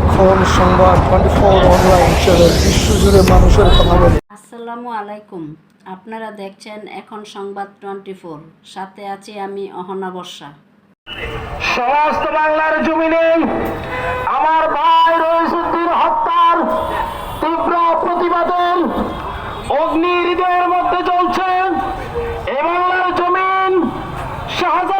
এখন সংবাদ twenty four online channel বিশ্বজুড়ে মানুষের কথা বলে। আসসালামু আলাইকুম। আপনারা দেখছেন এখন সংবাদ টোয়েন্টি ফোর সাথে আছি আমি অহনা বর্ষা। সমস্ত বাংলার জমিনে আমার ভাই রইসুদ্দিন হত্যার তীব্র প্রতিবাদের অগ্নি হৃদয়ের মধ্যে চলছে এই বাংলার জমিন শাহজালালের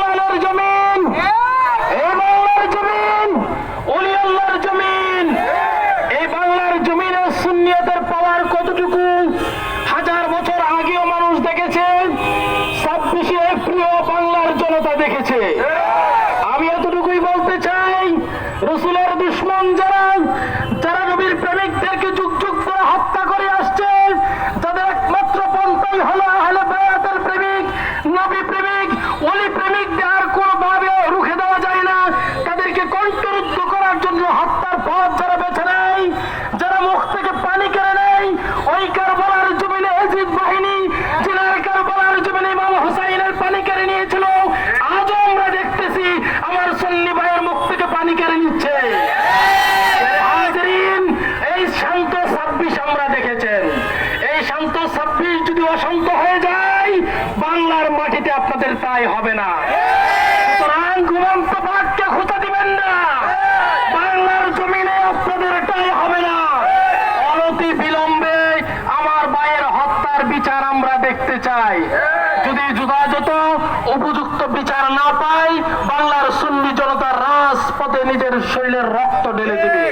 এপ্রিল বাংলার জনতা দেখেছে। আমি এতটুকুই বলতে চাই রসুলের ছাব্বিশ আমরা দেখেছেন। এই শান্ত ছাব্বিশ যদি অশান্ত হয়ে যায়, বাংলার মাটিতে আপনাদের তাই হবে না। অনতি আমার ভাইয়ের হত্যার বিচার আমরা দেখতে চাই। যদি উপযুক্ত বিচার না পাই, বাংলার নিজের শরীরের রক্ত ঢেলে দিবে।